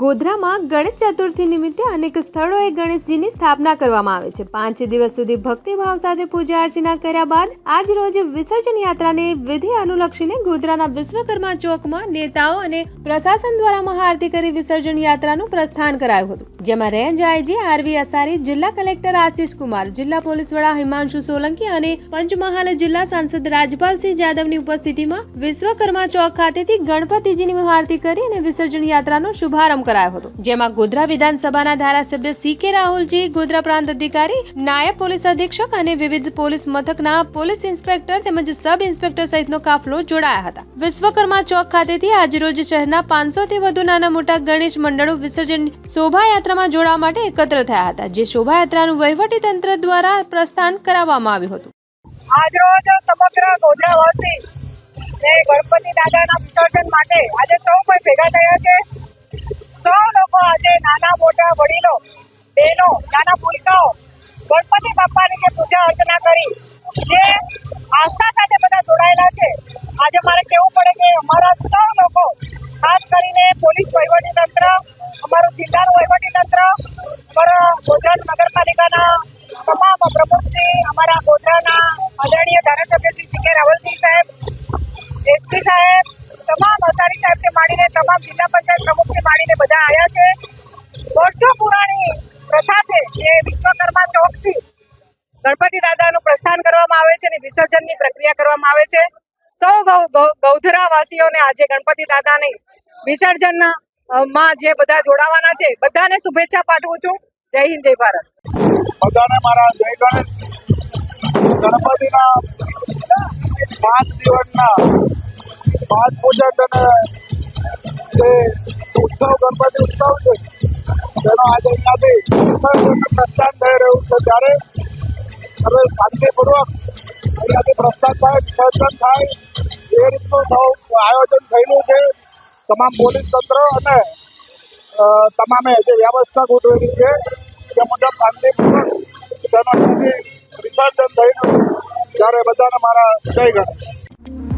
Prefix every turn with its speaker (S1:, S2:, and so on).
S1: ગોધરામાં ગણેશ ચતુર્થી નિમિત્તે અનેક સ્થળોએ ગણેશજીની સ્થાપના કરવામાં આવે છે. પાંચ દિવસ સુધી ભક્તિભાવ સાથે પૂજા અર્ચના કર્યા બાદ આજ રોજ વિસર્જન યાત્રાને વિધિ અનુલક્ષીને ગોધરાના વિશ્વકર્મા ચોકમાં નેતાઓ અને પ્રશાસન દ્વારા મહાઆરતી કરી વિસર્જન યાત્રાનું પ્રસ્થાન કરાયું હતું. જેમાં રેન્જ આઈજી આરવી અસારી, જિલ્લા કલેક્ટર આશીષ કુમાર, જિલ્લા પોલીસ વડા હિમાંશુ સોલંકી અને પંચમહાલ જિલ્લા સાંસદ રાજપાલસિંહ જાદવની ઉપસ્થિતિમાં વિશ્વકર્મા ચોક ખાતેથી ગણપતિજીની મહાઆરતી કરી અને વિસર્જન યાત્રાનો શુભારંભ કરાયો હતો. જેમાં ગોધરા વિધાનસભાના ધારાસભ્ય સી કે રાહુલજી, ગોધરા પ્રાંત અધિકારી, નાયબ પોલીસ અધિક્ષક અને વિવિધ પોલીસ મથકના પોલીસ ઇન્સ્પેક્ટર તેમજ સબ ઇન્સ્પેક્ટર સહિતનો કાફલો જોડાયા હતા. વિશ્વકર્મા ચોક ખાતેથી આજરોજ શહેરના પાંચસો થી વધુ નાના મોટા ગણેશ મંડળો વિસર્જન શોભાયાત્રામાં જોડાવા માટે એકત્ર થયા હતા, જે શોભાયાત્રાનું વહીવટી તંત્ર દ્વારા પ્રસ્થાન કરાવવામાં આવ્યું હતું.
S2: આજરોજ સમગ્ર ગોધરાવાસી ને ગણપતિ દાદાના વિસર્જન માટે આજે સૌ કોઈ ભેગા થયા છે. સૌ લોકો આજે નાના મોટા વડીલો, બહેનો, નાના ભૂલકાઓ, ગણપતિ બાપાની જે પૂજા અર્ચના કરી, જે આસ્થા સાથે બધા જોડાયેલા છે. આજે મારે કહેવું પડે કે અમારા સૌ લોકો, ખાસ કરીને પોલીસ વહીવટી તંત્ર, અમારું જિલ્લાનું વહીવટી તંત્ર, અમારા ગોધરા નગરપાલિકાના તમામ પ્રમુખશ્રી, અમારા ગોધરાના આદરણીય ધારાસભ્ય શ્રી કે રાવલસિંહ સાહેબ એસપી સાહેબ માંડીને તમામ જિલ્લા પંચાયત પ્રમુખથી માંડીને બધા આવ્યા છે. વર્ષો પુરાણી પ્રથા છે જે વિશ્વકર્મા ચોકથી ગણપતિ દાદાનું પ્રસ્થાન કરવામાં આવે છે અને વિસર્જનની પ્રક્રિયા કરવામાં આવે છે. સૌ ગૌ- ગૌ- આજે ગણપતિ દાદાની વિસર્જનમાં જે બધા જોડાવાના છે, બધાને શુભેચ્છા પાઠવું છું. જય હિન્દ, જય ભારત.
S3: બધાને મારા જય ગણેશ. ગણપતિના પાંચ દિવસના પાંચ પૂજન જે ઉત્સવ ગણપતિ ઉત્સવ છે તેનો આજે અહીંયાથી પ્રસ્થાન થઈ રહ્યું છે ત્યારે હવે શાંતિપૂર્વક અહીંયાથી પ્રસ્થાન થાય વિસર્જન થાય એ રીતનું સૌ આયોજન થયેલું છે તમામ પોલીસ તંત્ર અને તમામે જે વ્યવસ્થા ગોઠવેલી છે તે મુજબ શાંતિપૂર્વક તેનો વિસર્જન થયેલું ત્યારે બધાને મારા જય ગણેશ.